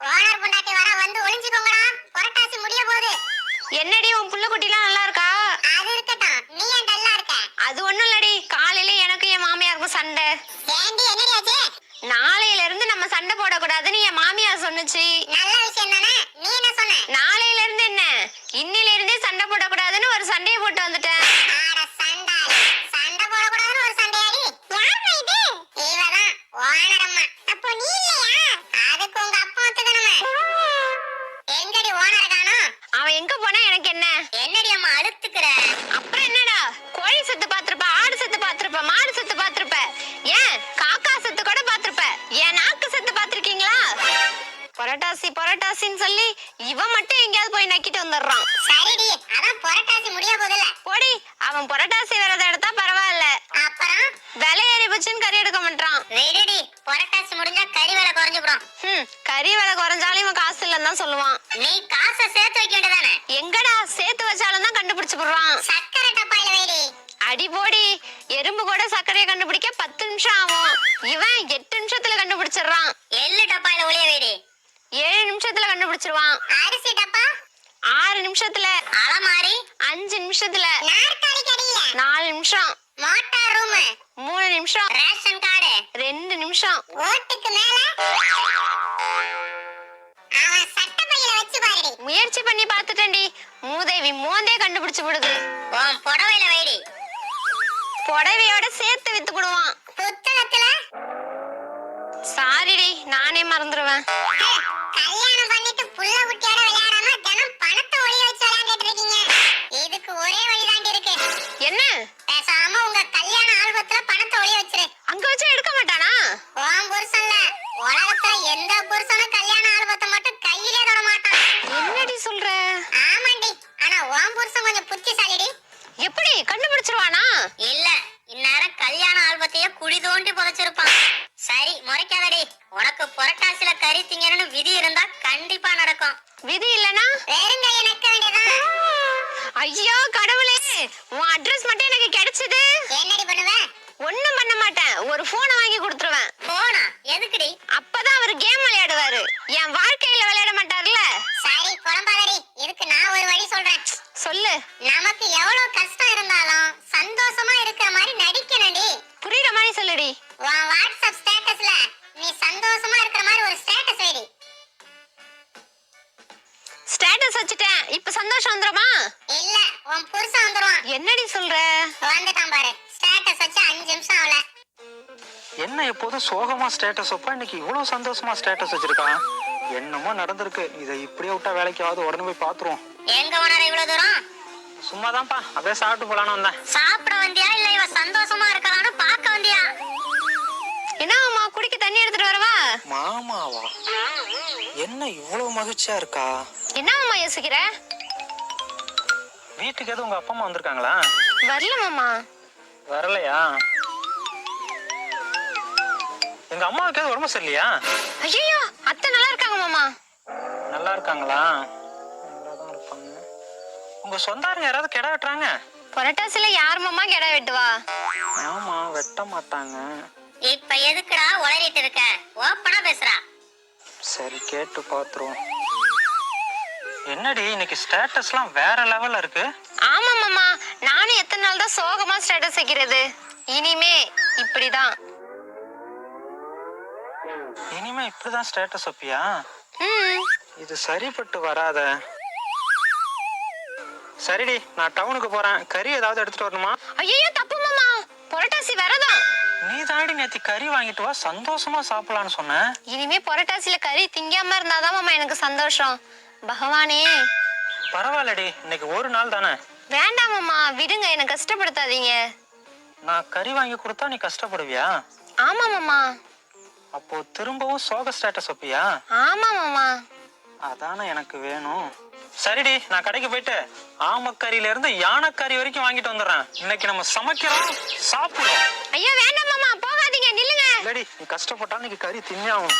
Owner பொண்டாட்டி வர வந்து ஒளிஞ்சுக்கோங்கடா. புரட்டாசி முடிய போகுது. என்னடி உன் புள்ள குட்டிலாம் நல்லா இருக்கா? அது இருக்கட்டும். நீ ஏன் டல்லா இருக்க? அது ஒண்ணும் இல்லடி. காலையில எனக்கு என் மாமியாருக்கும் சண்டை. ஏண்டி என்னடி ஆச்சு? நாளையில இருந்து நம்ம சண்டை போடக்கூடாதுன்னு என் மாமியார் சொன்னுச்சு. நல்ல விஷயம் தானே? நீ என்ன சொன்ன? நாளையில இருந்து என்ன? இன்னில இருந்தே சண்டை போடக்கூடாதுன்னு ஒரு சண்டையை போட்டு வந்துட்டேன். ஆட சண்டாளி. சண்டை போடக்கூடாதுன்னு ஒரு சண்டையாடி. யாருமா இது? இவதான் ஓனர் அம்மா அப்போ நீ இல்லையா அதுக்கு உங்க அப்பா ஒத்துக்கணுமே எங்கடி ஓனர் காணோம் அவன் எங்க போனா எனக்கு என்ன? என்னடி அம்மா அழுத்துக்கிற? அப்புறம் என்னடா? கோழி செத்து பாத்திருப்ப ஆடு செத்து பாத்திருப்ப மாடு செத்து பாத்திருப்ப ஏன்? காக்கா செத்து கூட பாத்திருப்ப என் நாக்கு செத்து பாத்திருக்கீங்களா புரட்டாசி புரட்டாசின்னு சொல்லி இவன் மட்டும் எங்கேயாவது போய் நக்கிட்டு வந்துடுறான். சரிடி அதான் புரட்டாசி முடிய போதில்ல போடி அவன் புரட்டாசி விரதம் எடுத்தா பரவாயில்ல. அப்புறம்? விலை ஏறி போச்சுன்னு கறி எடுக்க மாட்டான். விடுடி புரட்டாசி முடிஞ்சா கறி விலை குறைஞ்சுக்கிறோம் ஹம், கறி விலை குறைஞ்சாலும் இவன் காசு இல்லைன்னு தான் சொல்லுவான். நீ காசை சேர்த்து வைக்க வேண்டியதானே தான் கண்டுபிடிச்சு போடுறான் சக்கரை டப்பாயில வைடி. அடி போடி. எறும்பு கூட சர்க்கரையை கண்டுபிடிக்க பத்து நிமிஷம் ஆகும். இவன் எட்டு நிமிஷத்துல கண்டுபிடிச்சிடுறான். எள்ளு டப்பாயில ஒளிய வைடி. ஏழு நிமிஷத்துல கண்டுபிடிச்சிருவான். அரிசி டப்பா? ஆறு நிமிஷத்துல. அலமாரி? அஞ்சு நிமிஷத்துல. நாற்காலி கடியில? நாலு நிமிஷம். Motor room? மூணு நிமிஷம். Ration card? ரெண்டு நிமிஷம். ஓட்டுக்கு மேல? முயற்சி பண்ணி பார்த்துட்டேன்டி. மூதேவி மோந்தே கண்டுபிடிச்சு விடுது. உன் புடவையில வைடி. புடவையோட சேர்த்து வித்து புத்தகத்துல? சாரிடி நானே மறந்துடுவேன் கல்யாணம் பண்ணிட்டு புள்ள குட்டியோட விளையாடாம தினம் பணத்தை ஒளிய வச்சு விளையாண்டுட்டு இருக்கீங்க. இதுக்கு ஒரே வழிதாண்டி இருக்கு. என்ன? பேசாம உங்க கல்யாண ஆல்பத்துல பணத்தை ஒளிய வச்சிரு. அங்க வச்சு எடுக்க மாட்டானா? உன் புருஷன்ல உலகத்துல எந்த புருஷனும் கல்யாண ஆல்பத்தையே குழி தோண்டி புதைச்சிருப்பான். சரி முறைக்காதடி. உனக்கு புரட்டாசில கறி திங்கணும்னு விதி இருந்தா கண்டிப்பா நடக்கும். விதி இல்லனா? நக்க வேண்டியதான் ஐயோ கடவுளே. உன் அட்ரஸ் மட்டும் எனக்கு கிடைச்சது. என்னடி பண்ணுவ? ஒண்ணும் பண்ண மாட்டேன். ஒரு போனை வாங்கி கொடுத்துருவேன். போனா எதுக்குடி? அப்பதான் அவர் கேம் விளையாடுவாரு. என் வாழ்க்கையில விளையாட மாட்டார்ல. சரி குழம்பாதடி இதுக்கு நான் ஒரு வழி சொல்றேன். சொல்லு. நமக்கு எவ்வளவு கஷ்டம் இருந்தாலும் சந்தோஷமா இருக்கிற மாதிரி மாதிரி சொல்லுடி. உன் வாட்ஸ்அப் ஸ்டேட்டஸ்ல நீ சந்தோஷமா இருக்கிற மாதிரி ஒரு ஸ்டேட்டஸ் வைடி. ஸ்டேட்டஸ் வச்சுட்டேன். இப்ப சந்தோஷம் வந்துருமா? இல்ல உன் புருஷன் வந்துருவான். என்னடி சொல்ற? வந்துட்டான் பாரு. ஸ்டேட்டஸ் வச்சு அஞ்சு நிமிஷம் ஆகல. என்ன எப்போதும் சோகமா ஸ்டேட்டஸ் வைப்பா? இன்னைக்கு இவ்வளவு சந்தோஷமா ஸ்டேட்டஸ் வச்சிருக்கான். என்னமோ நடந்திருக்கு. இதை இப்படியே விட்டா வேலைக்கு ஆகுது உடனே போய் பாத்துருவோம். எங்க ஓனர் இவ்வளவு தூரம்? சும்மாதான்ப்பா. அப்படியே சாப்பிட்டு போலான்னு வந்தேன். சாப்பிட வந்தியா? இல்ல இவ சந்தோஷமா இருக்கலாம்னு இவ்வளவு மகிழ்ச்சியா இருக்கா? என்ன அம்மா யோசிக்கிற? வீட்டுக்கு எதுவும் உங்க அப்பா அம்மா வந்திருக்காங்களா? வரல மாமா. வரலையா? எங்க அம்மாவுக்கு எதுவும் உடம்பு சரியில்லையா? ஐயோ அத்தை நல்லா இருக்காங்க மாமா. நல்லா இருக்காங்களா? இருப்பாங்க. உங்க சொந்தாருங்க யாராவது கிட வெட்டுறாங்க? புரட்டாசில யார் மாமா கெடா வெட்டுவா? ஆமா வெட்ட மாட்டாங்க. இப்ப எதுக்குடா உளறிட்டு இருக்க? ஓப்பனா பேசுறா. சரி கேட்டு பாத்துருவோம். என்னடி இன்னைக்கு ஸ்டேட்டஸ்லாம் வேற லெவல்ல இருக்கு? ஆமா மாமா. நானும் எத்தனை நாள் தான் சோகமா ஸ்டேட்டஸ் வைக்கிறது? இனிமே இப்படிதான். இனிமே இப்படிதான் ஸ்டேட்டஸ் வைப்பியா? ம். இது சரிப்பட்டு வராத. சரிடி நான் டவுனுக்கு போறேன். கறி ஏதாவது எடுத்துட்டு வரணுமா? ஐயோ தப்பு. புரட்டாசி விரதம் நீ தாண்டி நேத்தி கறி வாங்கிட்டு வா சந்தோஷமா சாப்பிடலான்னு சொன்னேன் இனிமே புரட்டாசில கறி திங்காம இருந்தாதான் மாமா எனக்கு சந்தோஷம். பகவானே. பரவாயில்லடி இன்னைக்கு ஒரு நாள் தானே. வேண்டாம் மாமா விடுங்க என்னை கஷ்டப்படுத்தாதீங்க. நான் கறி வாங்கி கொடுத்தா நீ கஷ்டப்படுவியா? ஆமா மாமா. அப்போ திரும்பவும் சோக ஸ்டேட்டஸ் வைப்பியா? ஆமா மாமா. அதானே எனக்கு வேணும். சரிடி நான் கடைக்கு போயிட்டு ஆமக்கறியில இருந்து யானைக்கறி வரைக்கும் வாங்கிட்டு வந்துடுறேன். இன்னைக்கு நம்ம சமைக்கிறோம் சாப்பிடுறோம். ஐயோ வேண்டாம் மாமா போகாதீங்க நில்லுங்க. இல்லடி நீ கஷ்டப்பட்டா இன்னைக்கு கறி தின்னே ஆகணும்.